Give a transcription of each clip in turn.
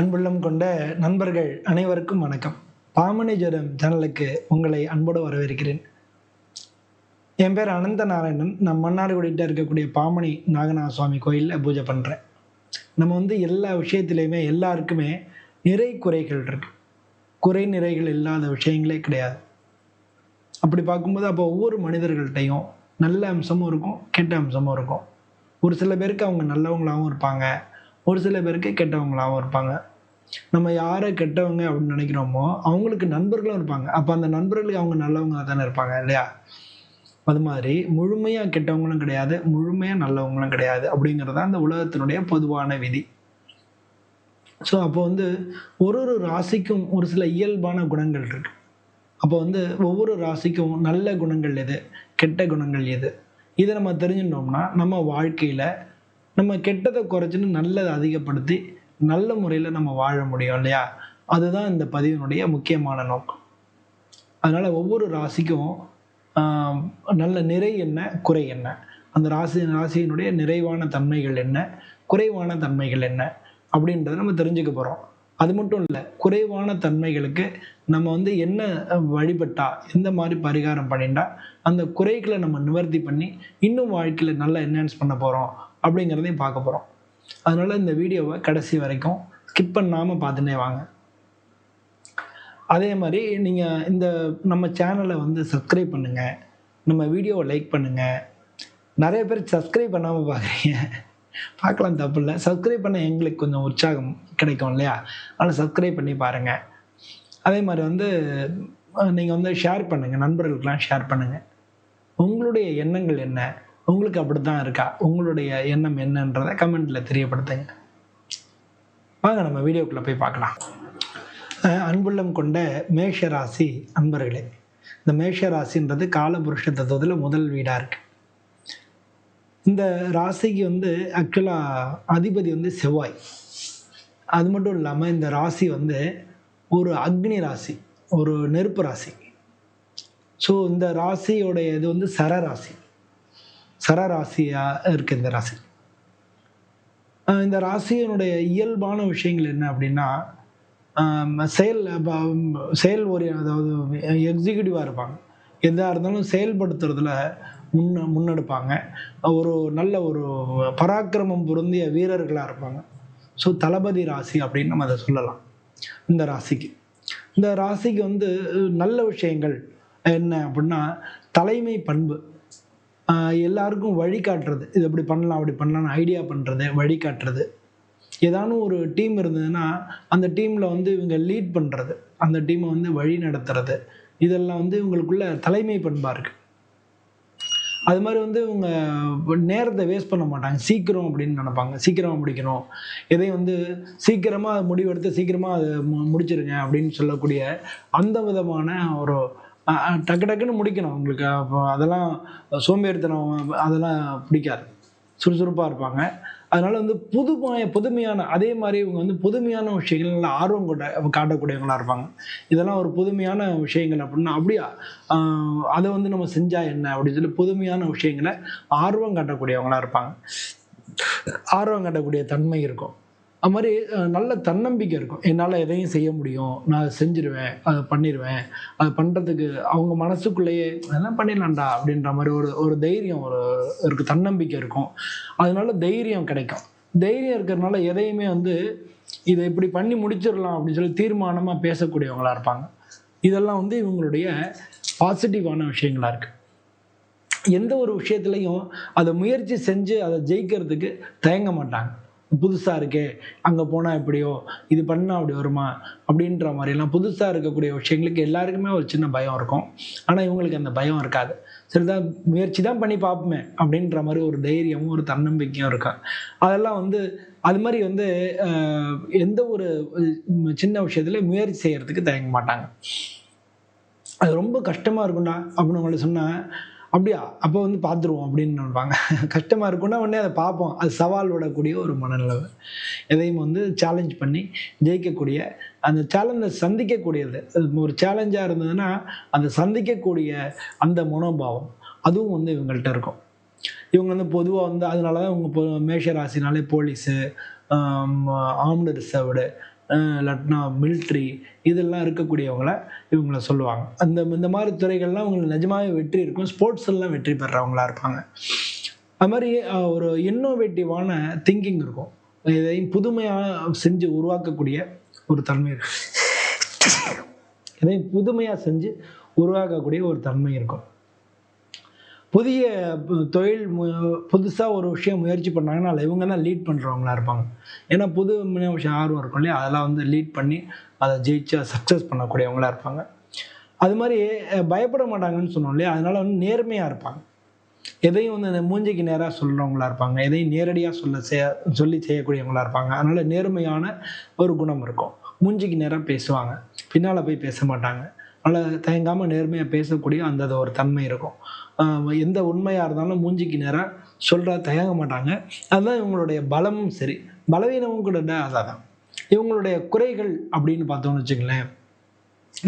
அன்புள்ளம் கொண்ட நண்பர்கள் அனைவருக்கும் வணக்கம். பாமணி ஜோரம் சேனலுக்கு உங்களை அன்போடு வரவேற்கிறேன். என் பேர் அனந்த நாராயணன் நான் மன்னார்குடிகிட்ட இருக்கக்கூடிய பாமணி நாகநாத சுவாமி கோயிலில் பூஜை பண்ணுறேன் நம்ம வந்து எல்லா விஷயத்துலையுமே எல்லாருக்குமே நிறை குறைகள் இருக்கு. குறை நிறைகள் இல்லாத விஷயங்களே கிடையாது. அப்படி பார்க்கும்போது அப்போ ஒவ்வொரு மனிதர்கள்ட்டையும் நல்ல அம்சமும் இருக்கும் கெட்ட அம்சமும் இருக்கும். ஒரு சில பேருக்கு அவங்க நல்லவங்களாகவும் இருப்பாங்க. ஒரு சில பேருக்கு கெட்டவங்களாகவும் இருப்பாங்க. நம்ம யாரை கெட்டவங்க அப்படின்னு நினைக்கிறோமோ அவங்களுக்கு நண்பர்களும் இருப்பாங்க. அப்போ அந்த நண்பர்களுக்கு அவங்க நல்லவங்க தானே இருப்பாங்க இல்லையா? அது மாதிரி முழுமையாக கெட்டவங்களும் கிடையாது முழுமையாக நல்லவங்களும் கிடையாது அப்படிங்கிறது தான் அந்த உலகத்தினுடைய பொதுவான விதி. ஸோ அப்போ வந்து ஒரு ஒரு ராசிக்கும் ஒரு சில இயல்பான குணங்கள் இருக்கு. அப்போ வந்து ஒவ்வொரு ராசிக்கும் நல்ல குணங்கள் எது கெட்ட குணங்கள் எது? இதை நம்ம தெரிஞ்சுட்டோம்னா நம்ம வாழ்க்கையில் நம்ம கெட்டதை குறைச்சின்னு நல்லதை அதிகப்படுத்தி நல்ல முறையில் நம்ம வாழ முடியும் இல்லையா? அதுதான் இந்த பதிவினுடைய முக்கியமான நோக்கம். அதனால் ஒவ்வொரு ராசிக்கும் நல்ல நிறை என்ன குறை என்ன? அந்த ராசி ராசியினுடைய நிறைவான தன்மைகள் என்ன? குறைவான தன்மைகள் என்ன? அப்படின்றத நம்ம தெரிஞ்சுக்க போகிறோம் அது மட்டும் இல்லை குறைவான தன்மைகளுக்கு நம்ம வந்து என்ன வழிபட்டா எந்த மாதிரி பரிகாரம் பண்ணிட்டா அந்த குறைகளை நம்ம நிவர்த்தி பண்ணி இன்னும் வாழ்க்கையில் நல்லா என்ஹான்ஸ் பண்ண போகிறோம் அப்படிங்கிறதையும் பார்க்க போகிறோம் அதனால் இந்த வீடியோவை கடைசி வரைக்கும் ஸ்கிப் பண்ணாமல் பார்த்துட்டே வாங்க. அதே மாதிரி நீங்கள் இந்த நம்ம சேனலை வந்து சப்ஸ்கிரைப் பண்ணுங்கள் நம்ம வீடியோவை லைக் பண்ணுங்கள் நிறைய பேர் சப்ஸ்கிரைப் பண்ணாமல் பார்க்குறீங்க. பார்க்கலாம் தப்பு இல்லை. சப்ஸ்கிரைப் பண்ண எங்களுக்கு கொஞ்சம் உற்சாகம் கிடைக்கும் இல்லையா? அதனால் சப்ஸ்கிரைப் பண்ணி பாருங்கள் அதே மாதிரி வந்து நீங்கள் வந்து ஷேர் பண்ணுங்கள் நண்பர்களுக்கெலாம் ஷேர் பண்ணுங்கள் உங்களுடைய எண்ணங்கள் என்ன? உங்களுக்கு அப்படி தான் இருக்கா? உங்களுடைய எண்ணம் என்னன்றதை கமெண்ட்டில் தெரியப்படுத்துங்க. வாங்க நம்ம வீடியோக்குள்ளே போய் பார்க்கலாம். அன்புள்ளம் கொண்ட மேஷ ராசி அன்பர்களே இந்த மேஷ ராசின்றது காலபுருஷ தத்துவத்தில் முதல் வீடாக இருக்கு. இந்த ராசிக்கு வந்து ஆக்சுவலாக அதிபதி வந்து செவ்வாய். அது மட்டும் இல்லாமல் இந்த ராசி வந்து ஒரு அக்னி ராசி ஒரு நெருப்பு ராசி. ஸோ இந்த ராசியோடைய இது வந்து சர ராசி. சர ராசியாக இருக்கு இந்த ராசி. இந்த ராசியினுடைய இயல்பான விஷயங்கள் என்ன அப்படின்னா செயல் செயல் ஒரு அதாவது எக்ஸிக்யூட்டிவாக இருப்பாங்க. எதாக இருந்தாலும் செயல்படுத்துறதுல முன்ன முன்னெடுப்பாங்க. ஒரு நல்ல ஒரு பராக்கிரமம் பொருந்திய வீரர்களாக இருப்பாங்க. ஸோ தளபதி ராசி அப்படின்னு நம்ம அதை சொல்லலாம். இந்த ராசிக்கு. இந்த ராசிக்கு வந்து நல்ல விஷயங்கள் என்ன அப்படின்னா தலைமை பண்பு. எல்லாருக்கும் வழிகாட்டுறது இது இப்படி பண்ணலாம் அப்படி பண்ணலாம்னு ஐடியா பண்ணுறது வழிகாட்டுறது ஏதானும் ஒரு டீம் இருந்ததுன்னா அந்த டீமில் வந்து இவங்க லீட் பண்ணுறது அந்த டீமை வந்து வழி நடத்துறது. இதெல்லாம் வந்து இவங்களுக்குள்ள தலைமை பண்பாக இருக்குது அது மாதிரி வந்து இவங்க நேரத்தை வேஸ்ட் பண்ண மாட்டாங்க. சீக்கிரம் அப்படின்னு நினைப்பாங்க. சீக்கிரமாக முடிக்கணும். எதையும் வந்து சீக்கிரமாக அதை முடிவெடுத்து சீக்கிரமாக அதை மு- முடிச்சிருங்க அப்படின்னு சொல்லக்கூடிய அந்த விதமான ஒரு டக்கு டக்குன்னு முடிக்கணும் அவங்களுக்கு அப்போ அதெல்லாம் சோம்பேறித்தனம் அதெல்லாம் பிடிக்காது. சுறுசுறுப்பாக இருப்பாங்க. அதனால் வந்து புதுமைய புதுமையான அதே மாதிரி இவங்க வந்து புதுமையான விஷயங்கள்ல ஆர்வம் கொண்ட காட்டக்கூடியவங்களா இருப்பாங்க. இதெல்லாம் ஒரு புதுமையான விஷயங்கள் அப்படின்னா அப்படியா? அதை வந்து நம்ம செஞ்சால் என்ன? அப்படின்னு சொல்லி புதுமையான விஷயங்களை ஆர்வம் காட்டக்கூடியவங்களா இருப்பாங்க. ஆர்வம் காட்டக்கூடிய தன்மை இருக்கும். அது மாதிரி நல்ல தன்னம்பிக்கை இருக்கும். என்னால் எதையும் செய்ய முடியும். நான் அதை செஞ்சிருவேன். அதை பண்ணிடுவேன் அது பண்ணுறதுக்கு அவங்க மனசுக்குள்ளேயே அதெல்லாம் பண்ணிடலாம்டா அப்படின்ற மாதிரி ஒரு ஒரு தைரியம் ஒரு இருக்கு. தன்னம்பிக்கை இருக்கும். அதனால தைரியம் கிடைக்கும். தைரியம் இருக்கிறதுனால எதையுமே வந்து இதை இப்படி பண்ணி முடிச்சிடலாம் அப்படின்னு சொல்லி தீர்மானமாக பேசக்கூடியவங்களாக இருப்பாங்க. இதெல்லாம் வந்து இவங்களுடைய பாசிட்டிவான விஷயங்களாக இருக்குது எந்த ஒரு விஷயத்துலையும் அதை முயற்சி செஞ்சு அதை ஜெயிக்கிறதுக்கு தயங்க மாட்டாங்க. புதுசாக இருக்கே அங்கே போனால் எப்படியோ இது பண்ணால் அப்படி வருமா அப்படின்ற மாதிரிலாம் புதுசாக இருக்கக்கூடிய விஷயங்களுக்கு எல்லாருக்குமே ஒரு சின்ன பயம் இருக்கும். ஆனால் இவங்களுக்கு அந்த பயம் இருக்காது. சரிதான் முயற்சி தான் பண்ணி பார்ப்போமே அப்படின்ற மாதிரி ஒரு தைரியமும் ஒரு தன்னம்பிக்கையும் இருக்கும் அதெல்லாம் வந்து அது மாதிரி வந்து எந்த ஒரு சின்ன விஷயத்துல முயற்சி செய்யறதுக்கு தயங்க மாட்டாங்க. அது ரொம்ப கஷ்டமாக இருக்கும்டா அப்படின்னு உங்களை சொன்னால் அப்படியா? அப்போ வந்து பார்த்துருவோம் அப்படின்னு நினைப்பாங்க. கஷ்டமாக இருக்கும்னா உடனே அதை பார்ப்போம். அது சவால் விடக்கூடிய ஒரு மனநிலவு. எதையும் வந்து சேலஞ்ச் பண்ணி ஜெயிக்கக்கூடிய அந்த சேலஞ்சை சந்திக்கக்கூடியது. ஒரு சேலஞ்சாக இருந்ததுன்னா அந்த சந்திக்கக்கூடிய அந்த மனோபாவம் அதுவும் வந்து இவங்கள்ட்ட இருக்கும். இவங்க வந்து பொதுவாக வந்து அதனால தான் இவங்க இப்போ மேஷ ராசினாலே போலீஸு ஆம்டு ரிசர்வ்டு இல்லாட்டினா மில்ட்ரி இதெல்லாம் இருக்கக்கூடியவங்கள இவங்கள சொல்லுவாங்க. அந்த இந்த மாதிரி துறைகள்லாம் அவங்களுக்கு நிஜமாவே வெற்றி இருக்கும். ஸ்போர்ட்ஸ்லாம் வெற்றி பெறவங்களா இருப்பாங்க. அது மாதிரி ஒரு இன்னோவேட்டிவான திங்கிங் இருக்கும். இதையும் புதுமையாக செஞ்சு உருவாக்கக்கூடிய ஒரு தன்மை இருக்கும் இதையும் புதுமையாக செஞ்சு உருவாக்கக்கூடிய ஒரு தன்மை இருக்கும். புதிய தொழில் புதுசாக ஒரு விஷயம் முயற்சி பண்ணாங்கன்னா அதில் இவங்க தான் லீட் பண்ணுறவங்களா இருப்பாங்க. ஏன்னா புது விஷயம் ஆர்வம் இருக்கும் இல்லையா? அதெல்லாம் வந்து லீட் பண்ணி அதை ஜெயிச்சு சக்ஸஸ் பண்ணக்கூடியவங்களா இருப்பாங்க. அது மாதிரி பயப்பட மாட்டாங்கன்னு சொன்னோம் இல்லையா? அதனால வந்து நேர்மையாக இருப்பாங்க. எதையும் வந்து அந்த மூஞ்சிக்கு நேராக சொல்கிறவங்களா இருப்பாங்க. எதையும் நேரடியாக சொல்ல செய்ய சொல்லி செய்யக்கூடியவங்களா இருப்பாங்க. அதனால் நேர்மையான ஒரு குணம் இருக்கும். மூஞ்சிக்கு நேராக பேசுவாங்க. பின்னால் போய் பேச மாட்டாங்க. அதனால் தயங்காமல் நேர்மையாக பேசக்கூடிய அந்த அது ஒரு தன்மை இருக்கும். எந்த உண்மையாக இருந்தாலும் மூஞ்சிக்கு நேராக சொல்கிற தயங்க மாட்டாங்க. அதுதான் இவங்களுடைய பலமும் சரி. பலவீனமும் கூட அதான். இவங்களுடைய குறைகள் அப்படின்னு பார்த்தோம்னு வச்சுங்களேன்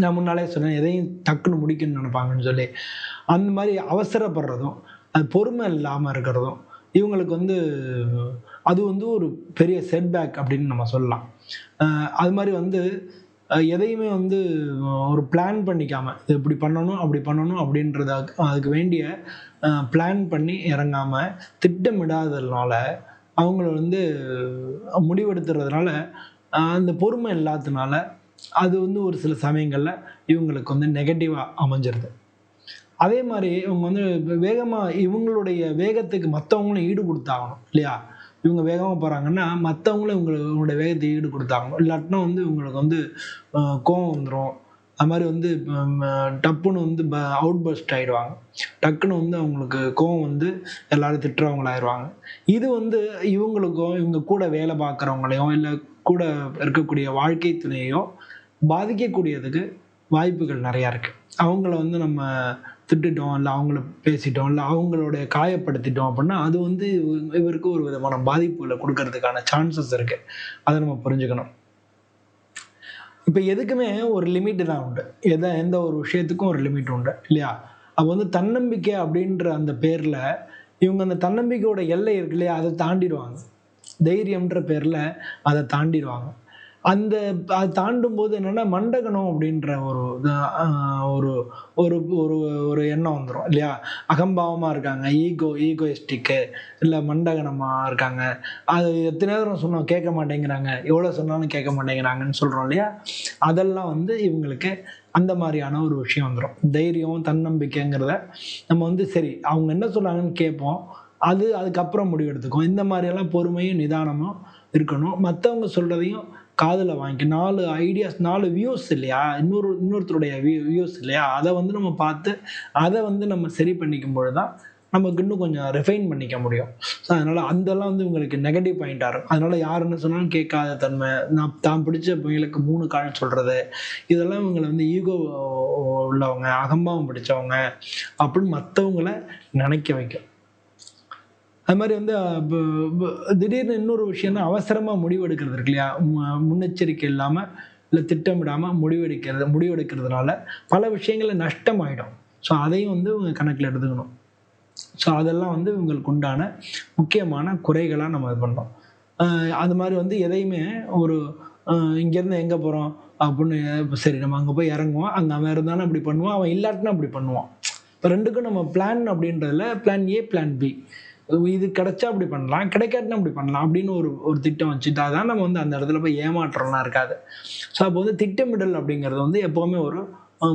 நான் முன்னாலே சொன்னேன் எதையும் டக்குன்னு முடிக்கணும்னு நினைப்பாங்கன்னு சொல்லி. அந்த மாதிரி அவசரப்படுறதும் அது பொறுமை இல்லாமல் இருக்கிறதும் இவங்களுக்கு வந்து அது வந்து ஒரு பெரிய செட்பேக் அப்படின்னு நம்ம சொல்லலாம். அது மாதிரி வந்து எதையுமே வந்து ஒரு பிளான் பண்ணிக்காம இது இப்படி பண்ணணும் அப்படி பண்ணணும் அப்படின்றத அதுக்கு வேண்டிய பிளான் பண்ணி இறங்காம திட்டமிடாததுனால அவங்கள வந்து முடிவெடுத்துறதுனால அந்த பொறுமை இல்லாததுனால அது வந்து ஒரு சில சமயங்களில் இவங்களுக்கு வந்து நெகட்டிவாக அமைஞ்சிருது. அதே மாதிரி இவங்க வந்து வேகமாக இவங்களுடைய வேகத்துக்கு மற்றவங்களும் ஈடு கொடுத்தாகணும் இல்லையா? இவங்க வேகமாக போகிறாங்கன்னா மற்றவங்களும் இவங்களுடைய வேகத்தை ஈடு கொடுத்தாங்க இல்லாட்டினா வந்து இவங்களுக்கு வந்து கோவம் வந்துடும் அது மாதிரி வந்து டப்புன்னு வந்து அவுட் பஸ்ட் ஆகிடுவாங்க டக்குன்னு வந்து அவங்களுக்கு கோவம் வந்து எல்லாரும் திட்டுறவங்களாயிருவாங்க. இது வந்து இவங்களுக்கும் இவங்க கூட வேலை பார்க்குறவங்களையோ இல்லை கூட இருக்கக்கூடிய வாழ்க்கை துணையோ பாதிக்கக்கூடியதுக்கு வாய்ப்புகள் நிறையா இருக்குது அவங்கள வந்து நம்ம திட்டுட்டோம் இல்லை அவங்கள பேசிட்டோம் இல்லை அவங்களோட காயப்படுத்திட்டோம் அப்படின்னா அது வந்து இவருக்கு ஒரு விதமான பாதிப்புகளை கொடுக்கறதுக்கான சான்சஸ் இருக்குது அதை நம்ம புரிஞ்சுக்கணும். இப்போ எதுக்குமே ஒரு லிமிட் தான் உண்டு. எதை எந்த ஒரு விஷயத்துக்கும் ஒரு லிமிட் உண்டு இல்லையா? அப்போ வந்து தன்னம்பிக்கை அப்படின்ற அந்த பேரில் இவங்க அந்த தன்னம்பிக்கையோட எல்லை இருக்கு இல்லையா? அதை தாண்டிடுவாங்க. தைரியம்ன்ற பேரில் அதை தாண்டிடுவாங்க. அந்த தாண்டும் போது என்னென்னா மண்டகணம் அப்படின்ற ஒரு ஒரு ஒரு ஒரு ஒரு எண்ணம் வந்துடும் இல்லையா? அகம்பாவமாக இருக்காங்க ஈகோ ஈகோயிஸ்டிக்கு இல்லை மண்டகனமாக இருக்காங்க. அது எத்தனை நேரம் சொன்னோம் கேட்க மாட்டேங்கிறாங்க. எவ்வளோ சொன்னாலும் கேட்க மாட்டேங்கிறாங்கன்னு சொல்கிறோம் இல்லையா? அதெல்லாம் வந்து இவங்களுக்கு அந்த மாதிரியான ஒரு விஷயம் வந்துடும் தைரியம் தன்னம்பிக்கைங்கிறத நம்ம வந்து சரி அவங்க என்ன சொல்கிறாங்கன்னு கேட்போம். அது அதுக்கப்புறம் முடிவெடுத்துக்கும் இந்த மாதிரியெல்லாம் பொறுமையும் நிதானமும் இருக்கணும். மற்றவங்க சொல்கிறதையும் காதில் வாங்கி நாலு ஐடியாஸ் நாலு வியூஸ் இல்லையா? இன்னொரு இன்னொருத்தருடைய வியூ வியூஸ் இல்லையா? அதை வந்து நம்ம பார்த்து அதை வந்து நம்ம சரி பண்ணிக்கும் பொழுது தான் நமக்கு இன்னும் கொஞ்சம் ரிஃபைன் பண்ணிக்க முடியும். ஸோ அதனால் அதெல்லாம் வந்து உங்களுக்கு நெகட்டிவ் பாயிண்டாக இருக்கும். அதனால் யார் என்ன சொன்னாலும் கேட்காத தன்மை நான் தான் பிடிச்ச பையனுக்கு மூணு காலம் சொல்கிறது இதெல்லாம் இவங்களை வந்து ஈகோ உள்ளவங்க அகம்பாவம் பிடிச்சவங்க அப்படின்னு மற்றவங்கள நினைக்க வைக்கும். அது மாதிரி வந்து திடீர்னு இன்னொரு விஷயம்னா அவசரமாக முடிவெடுக்கிறது இருக்கு இல்லையா? மு- முன்னெச்சரிக்கை இல்லாமல் இல்லை திட்டமிடாமல் முடிவெடுக்கிறது முடிவெடுக்கிறதுனால பல விஷயங்களில் நஷ்டமாயிடும். ஸோ அதையும் வந்து இவங்க கணக்கில் எடுத்துக்கணும். ஸோ அதெல்லாம் வந்து இவங்களுக்கு உண்டான முக்கியமான குறைகளாக நம்ம இது பண்ணோம் அது மாதிரி வந்து எதையுமே ஒரு இங்கேருந்து எங்கே போகிறோம் அப்படின்னு சரி நம்ம அங்கே போய் இறங்குவோம். அங்கே அவன் இருந்தாலும் அப்படி பண்ணுவான் அவன் இல்லாட்டினா அப்படி பண்ணுவான். இப்போ ரெண்டுக்கும் நம்ம பிளான் அப்படின்றதுல பிளான் ஏ பிளான் பி இது கிடைச்சா அப்படி பண்ணலாம் கிடைக்காட்டினா அப்படி பண்ணலாம் அப்படின்னு ஒரு ஒரு திட்டம் வச்சுட்டா தான் நம்ம வந்து அந்த இடத்துல போய் ஏமாற்றம்லாம் இருக்காது. ஸோ அப்போ வந்து திட்டமிடல் அப்படிங்கிறது வந்து எப்போவுமே ஒரு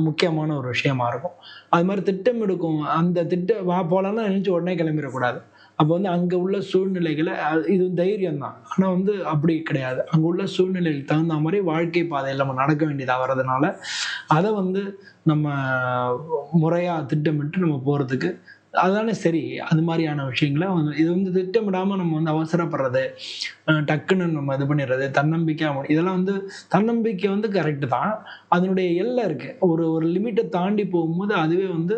முக்கியமான ஒரு விஷயமா இருக்கும். அது மாதிரி திட்டமிடுக்கும் அந்த திட்ட வா போகலான்னு நினச்சி உடனே கிளம்பிடக்கூடாது. அப்போ வந்து அங்கே உள்ள சூழ்நிலைகளை இது தைரியம் தான். ஆனால் வந்து அப்படி கிடையாது. அங்கே உள்ள சூழ்நிலைகளுக்கு தகுந்த மாதிரி வாழ்க்கை பாதையில் நம்ம நடக்க வேண்டியதாக வர்றதுனால அதை வந்து நம்ம முறையாக திட்டமிட்டு நம்ம போகிறதுக்கு அதனால சரி அது மாதிரியான விஷயங்களை வந்து இது வந்து திட்டமிடாமல் நம்ம வந்து அவசரப்படுறது டக்குன்னு நம்ம இது பண்ணிடுறது தன்னம்பிக்கை இதெல்லாம் வந்து தன்னம்பிக்கை வந்து கரெக்டு தான். அதனுடைய எல்லை இருக்குது ஒரு ஒரு லிமிட்டை தாண்டி போகும்போது அதுவே வந்து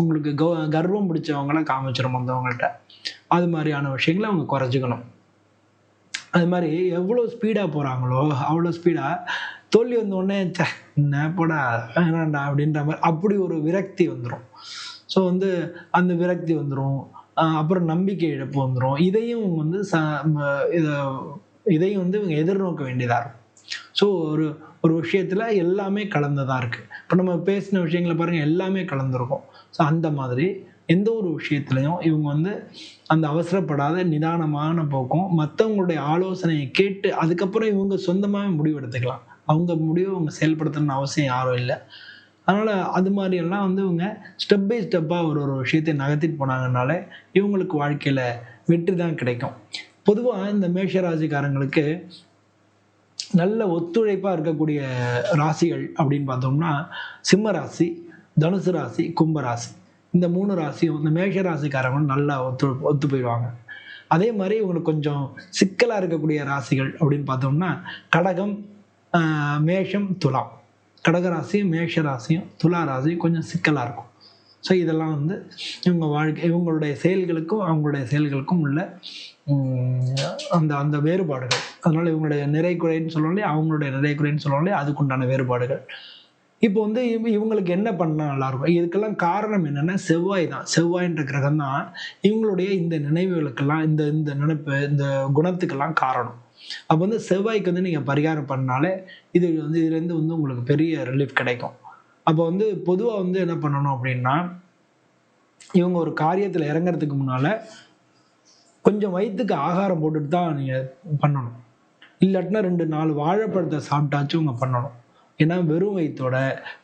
உங்களுக்கு கௌ கர்வம் பிடிச்சவங்கள காமிச்சிடும் வந்தவங்கள்ட்ட. அது மாதிரியான விஷயங்களை அவங்க குறைச்சிக்கணும். அது மாதிரி எவ்வளோ ஸ்பீடாக போகிறாங்களோ அவ்வளோ ஸ்பீடாக தோல்வி வந்த உடனே என்ன போடா வேணாண்டா அப்படின்ற மாதிரி அப்படி ஒரு விரக்தி வந்துடும் ஸோ வந்து அந்த விரக்தி வந்துடும் அப்புறம் நம்பிக்கை இழப்பு வந்துடும் இதையும் இவங்க வந்து ச இதையும் வந்து இவங்க எதிர்நோக்க வேண்டியதாக இருக்கும். ஸோ ஒரு ஒரு விஷயத்தில் எல்லாமே கலந்ததாக இருக்குது இப்போ நம்ம பேசின விஷயங்களை பாருங்கள் எல்லாமே கலந்துருக்கும். ஸோ அந்த மாதிரி எந்த ஒரு விஷயத்துலையும் இவங்க வந்து அந்த அவசரப்படாத நிதானமான போக்கும் மற்றவங்களுடைய ஆலோசனையை கேட்டு அதுக்கப்புறம் இவங்க சொந்தமாகவே முடிவு எடுத்துக்கலாம் அவங்க முடிவை அவங்க செயல்படுத்தணும்னு அவசியம் யாரும் இல்லை. அதனால் அது மாதிரியெல்லாம் வந்து இவங்க ஸ்டெப் பை ஸ்டெப்பாக ஒரு ஒரு விஷயத்தை நகர்த்திட்டு போனாங்கனாலே இவங்களுக்கு வாழ்க்கையில் வெற்றி தான் கிடைக்கும். பொதுவாக இந்த மேஷராசிக்காரங்களுக்கு நல்ல ஒத்துழைப்பாக இருக்கக்கூடிய ராசிகள் அப்படின்னு பார்த்தோம்னா சிம்ம ராசி தனுசு ராசி கும்ப ராசி. இந்த மூணு ராசியும் இந்த மேஷ ராசிக்காரங்களும் நல்லா ஒத்து ஒத்து போயிடுவாங்க. அதே மாதிரி இவங்களுக்கு கொஞ்சம் சிக்கலாக இருக்கக்கூடிய ராசிகள் அப்படின்னு பார்த்தோம்னா கடகம் மேஷம் துலாம். கடகராசியும் மேஷ ராசியும் துலா ராசியும் கொஞ்சம் சிக்கலாக இருக்கும். ஸோ இதெல்லாம் வந்து இவங்க வாழ்க்கை இவங்களுடைய செயல்களுக்கும் அவங்களுடைய செயல்களுக்கும் உள்ள அந்த அந்த வேறுபாடுகள். அதனால் இவங்களுடைய நிறை குறைன்னு அவங்களுடைய நிறை குறைன்னு அதுக்குண்டான வேறுபாடுகள். இப்போ வந்து இவ- இவங்களுக்கு என்ன பண்ணால் நல்லாயிருக்கும் இதுக்கெல்லாம் காரணம் என்னென்னா செவ்வாய் தான். செவ்வாய்ன்ற கிரகம் தான் இவங்களுடைய இந்த நினைவுகளுக்கெல்லாம் இந்த இந்த நினைப்பு இந்த குணத்துக்கெல்லாம் காரணம். அப்போ வந்து செவ்வாய்க்கு வந்து நீங்கள் பரிகாரம் பண்ணாலே இது வந்து இதுலேருந்து வந்து உங்களுக்கு பெரிய ரிலீஃப் கிடைக்கும். அப்போ வந்து பொதுவாக வந்து என்ன பண்ணணும் அப்படின்னா இவங்க ஒரு காரியத்தில் இறங்குறதுக்கு முன்னால் கொஞ்சம் வயிற்றுக்கு ஆகாரம் போட்டுட்டு தான் நீங்கள் பண்ணணும். இல்லாட்டினா ரெண்டு நாலு வாழைப்பழத்தை சாப்பிட்டாச்சும் இவங்க பண்ணணும். ஏன்னா வெறும் வயிற்றோட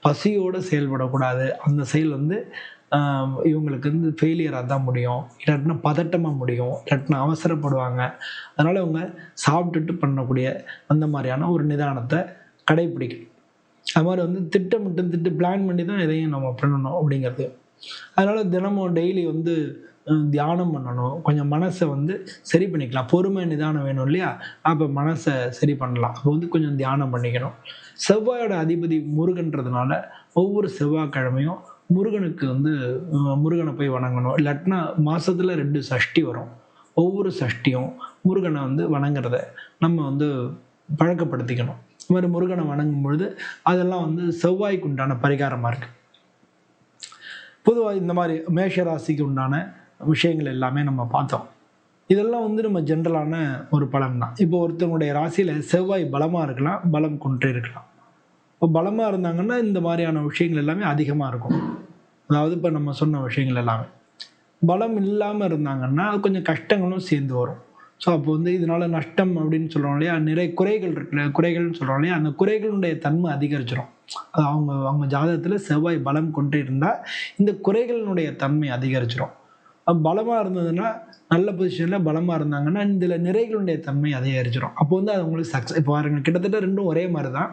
பசியோடு செயல்படக்கூடாது. அந்த செயல் வந்து இவங்களுக்கு வந்து ஃபெயிலியராக தான் முடியும். இல்லாட்டினா பதட்டமாக முடியும். இல்லாட்டினா அவசரப்படுவாங்க. அதனால் இவங்க சாப்பிட்டுட்டு பண்ணக்கூடிய அந்த மாதிரியான ஒரு நிதானத்தை கடைப்பிடிக்கணும் அது மாதிரி வந்து திட்டமிட்டு திட்டு பிளான் பண்ணி தான் எதையும் நம்ம பண்ணணும் அப்படிங்கிறது. அதனால் தினமும் டெய்லி வந்து தியானம் பண்ணணும். கொஞ்சம் மனசை வந்து சரி பண்ணிக்கலாம். பொறுமை நிதானம் வேணும் இல்லையா? அப்போ மனசை சரி பண்ணலாம். அப்போ வந்து கொஞ்சம் தியானம் பண்ணிக்கணும். செவ்வாயோட அதிபதி முருகன்றதுனால ஒவ்வொரு செவ்வாய்க்கிழமையும் முருகனுக்கு வந்து முருகனை போய் வணங்கணும். இல்லாட்டினா மாதத்தில் ரெண்டு சஷ்டி வரும். ஒவ்வொரு சஷ்டியும் முருகனை வந்து வணங்குறத நம்ம வந்து பழக்கப்படுத்திக்கணும். இது மாதிரி முருகனை வணங்கும் பொழுது அதெல்லாம் வந்து செவ்வாய்க்கு உண்டான பரிகாரமாக இருக்குது பொதுவாக இந்த மாதிரி மேஷ ராசிக்கு உண்டான விஷயங்கள் எல்லாமே நம்ம பார்த்தோம். இதெல்லாம் வந்து நம்ம ஜென்ரலான ஒரு பலன் தான் இப்போ ஒருத்தவங்களுடைய ராசியில் செவ்வாய் பலமாக இருக்கலாம் பலம் குன்றே இருக்கலாம். பலமாக இருந்தாங்கன்னா இந்த மாதிரியான விஷயங்கள் எல்லாமே அதிகமாக இருக்கும். அதாவது இப்போ நம்ம சொன்ன விஷயங்கள் எல்லாமே. பலம் இல்லாமல் இருந்தாங்கன்னா அது கொஞ்சம் கஷ்டங்களும் சேர்ந்து வரும். ஸோ அப்போ வந்து இதனால் நஷ்டம் அப்படின்னு சொல்கிறோம் இல்லையா? நிறைய குறைகள் இருக்குல்ல குறைகள்னு சொல்கிறோம் இல்லையா? அந்த குறைகளுடைய தன்மை அதிகரிச்சிடும் அது அவங்க அவங்க ஜாதகத்தில் செவ்வாய் பலம் கொண்டு இருந்தால் இந்த குறைகளினுடைய தன்மை அதிகரிச்சிடும் பலமாக இருந்ததுன்னா நல்ல பொசிஷனில் பலமாக இருந்தாங்கன்னா இதில் நிறைகளுடைய தன்மை அதிகரிச்சிடும் அப்போ வந்து அது அவங்களுக்கு சக்ஸஸ் இப்போ பாருங்கள் கிட்டத்தட்ட ரெண்டும் ஒரே மாதிரி தான்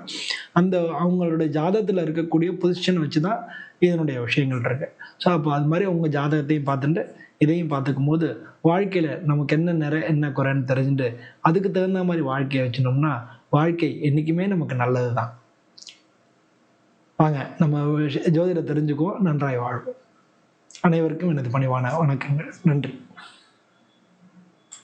அந்த அவங்களோட ஜாதகத்தில் இருக்கக்கூடிய பொசிஷன் வச்சு தான் இதனுடைய விஷயங்கள் இருக்கு. ஸோ அப்போ அது மாதிரி அவங்க ஜாதகத்தையும் பார்த்துட்டு இதையும் பார்த்துக்கும் போது வாழ்க்கையில் நமக்கு என்ன நிறை என்ன குறைன்னு தெரிஞ்சுட்டு அதுக்கு தகுந்த மாதிரி வாழ்க்கையை வச்சுனோம்னா வாழ்க்கை என்றைக்குமே நமக்கு நல்லது தான் வாங்க நம்ம ஜோதிட தெரிஞ்சுக்குவோம். நன்றாய் வாழ்வோம். அனைவருக்கும் எனது பணிவான வணக்கங்கள். நன்றி.